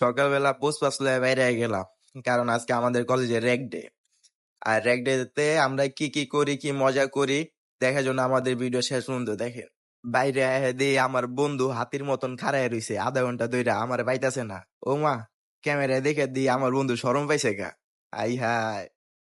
সকালবেলা post pass লয়ে বাইরে গেলাম, কারণ আজকে আমাদের কলেজে র্যাক ডে আর র্যাক ডে তে আমরা কি কি করি, কি মজা করি, দেখার জন্য আমাদের ভিডিও শেষ পর্যন্ত দেখেন। বাইরে দিয়ে আমার বন্ধু হাতির মতন খাড়ায় রইছে, আধা ঘণ্টা ধইরা আমার পাইতাছে না। ও মা, ক্যামেরায় দেখে দিয়ে আমার বন্ধু শরম পাইছে গা। আই হাই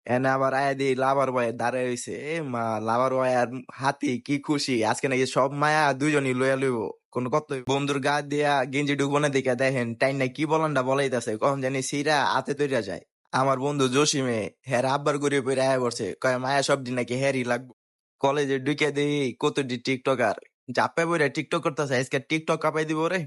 এনে আবার আয়া দিয়ে লাভার বয় দাঁড়ায় রইছে। এ মা, লাভার বয় আর হাতি কি খুশি, আজকে নাকি সব মায়া দুজনই লইয়া লইব। কোন কত বন্ধুর গা দিয়া গেঞ্জি ঢুকবো না দেখে দেখেন টাইম না কি বলানটা বলাইতেছে? কখন জানি সিরা হাতে তৈরা যায়। আমার বন্ধু জসিমে হ্যার আব্বার করে পরে আয়া পড়ছে। কয়, মায়া সব দিন নাকি হ্যারই লাগবো? কলেজে ঢুকে দিই কতটি টিকটকার। চাপে বইরা টিকটক করতেছে, আজকে টিকটক কাপাই দিব রে।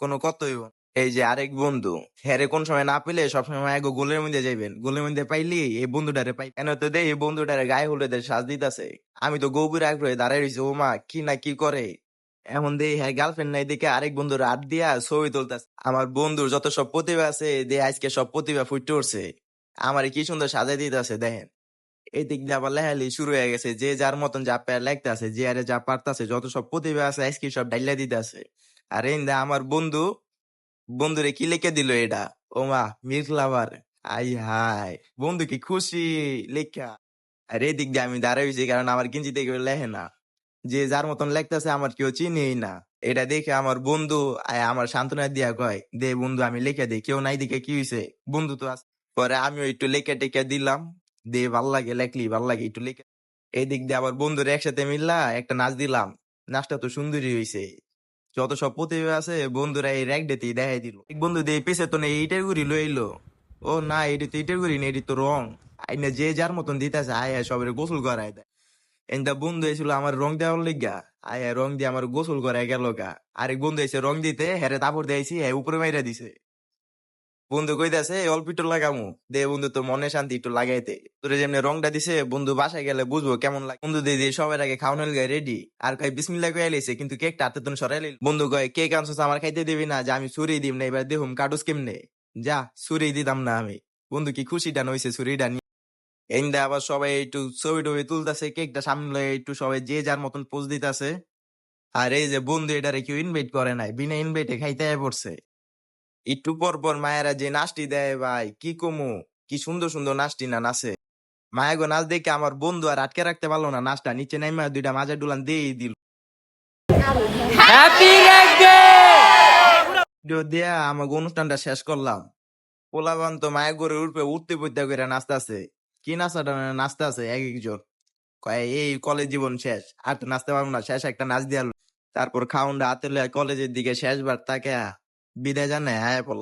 কোনো কত না। এই যে আরেক বন্ধু হ্যারে কোন সময় না পেলে সবসময় আগে গোলের মধ্যে যাইবেন। গোলের মধ্যে পাইলি এই বন্ধুটারে পাই। কেন তো দেই, এই বন্ধুটারে গায়ে হলুদের সাজ দিতেছে। আমি তো গভীর আগ্রহে দাঁড়াই রয়েছি ও মা কি না কি করে? এমন দেই হ্যাঁ গার্লফ্রেন্ড নাই, দেখে আরেক বন্ধু রাত দিয়া ছবি তুলতেছে। আমার বন্ধুর যত সব প্রতিভা আছে, দে আজকে সব প্রতিভা ফুটে উঠছে। আমার কি সুন্দর সাজাই দিতেছে, দেখেন। এই দিক দিয়ে আবার লেহালি শুরু হয়ে গেছে। যে যার মতন যা প্যার লাগতে আছে যে আরে যা পারতাছে, যত সব প্রতিভা আছে আজকে সব ডাইলা দিতে আছে আর এই দা আমার বন্ধু, বন্ধুরে কি লিখে দিল এটা? ও মা মিল্ক লাভার আই হাই বন্ধু কি খুশি লেখা। আর এই দিক দিয়ে আমি দাঁড়াইছি কারণ আমার গেঞ্জি দেখে লেখে না। যে যার মতন লেখতেছে আমার কেউ চিনেই না। এটা দেখে আমার বন্ধু আমার সান্ত্বনা দিয়া কয়, দে বন্ধু, আমি লিখে দিই, কেউ নাই দিকে কি হয়েছে বন্ধু তো আছে। পরে আমিও একটু লেখে টেকে দিলাম। দে ভালো লাগে, লেখলি, ভালো লাগে, একটু লেখে। এই দিক দিয়ে আবার বন্ধুরা একসাথে মিললা, একটা নাচ দিলাম। নাচটা তো সুন্দরী হয়েছে যত সব প্রতিভা আছে, বন্ধুরা এই র্যাক ডেতেই দেখাই দিল। এক বন্ধু দিয়ে পিছে তো নেই ইটের গুড়ি লইলো। ও না এটি তো ইটের গুড়ি না এটি তো রং। আইনা যে যার মতন দিতেছে আয় আয় সবের গোসল করায় দেয়। এনটা বন্ধু এসেছিল আমার রং দেওয়ার লিগা। আয় রং দিয়ে আমার গোসল করায় গেল গা। আরেক বন্ধু এসে রং দিতে, হেরে তারপর দিয়েছি হ্যাঁ উপরে মাইরা দিছে। বন্ধু কইতাছে অল্প একটু লাগামু। দে বন্ধু তো মনে শান্তি একটু লাগাইতে। তোরে যেমনি রংটা দিছে, বন্ধু বাসায় গেলে বুঝব কেমন লাগে। বন্ধু দিয়ে দিয়ে সবার আগে খাওয়ানোর গায়ে রেডি আর কয় বিসমিল্লা কয়ে লাইছে কিন্তু কেকটা হাতে তুমি সরাই বন্ধু কয় কেক আনছস আমার খাইতে দিবি না, যে আমি ছুরি দিব না, এবার দেখুম কাটুস কেমনে। যা, ছুরি দিতাম না আমি। বন্ধু কি খুশিটা নইছে, ছুরিটা এন্দা আবার সবাই একটু ছবি টবি তুলতেছে কেকটা সামনে একটু সবাই যে যার মতন পোজ দিতেছে। আর এই যে বন্ধু এটারে কেউ ইনভাইট করে নাই বিনা ইনভাইটে খাইতে পড়ছে। একটু পর পর মায়েরা যে নাচটি দেয় ভাই কি কমু? কি সুন্দর সুন্দর নাচটি না নাচে? মায়াগো নাচ দেখে আমার বন্ধু আর আটকে রাখতে পারল না নাচটা নিচে নাইমা দুইটা মাজার ডুলান দিয়েই দিল। হ্যাপি দিয়া আমাকে অনুষ্ঠানটা শেষ করলাম। পোলাবান তো মায়া করে উঠবে উঠতে পড়তে করে নাচতেছে। কি নাচটা নাচতে আছে, এক একজন। কয়, এই কলেজ জীবন শেষ, আর তো নাচতে পারব না, শেষ একটা নাচ দিয়ে তারপর খাউন্ডা হাতে কলেজের দিকে শেষবার তাকে বিদায় জানে হ্যাঁ পড়লাম।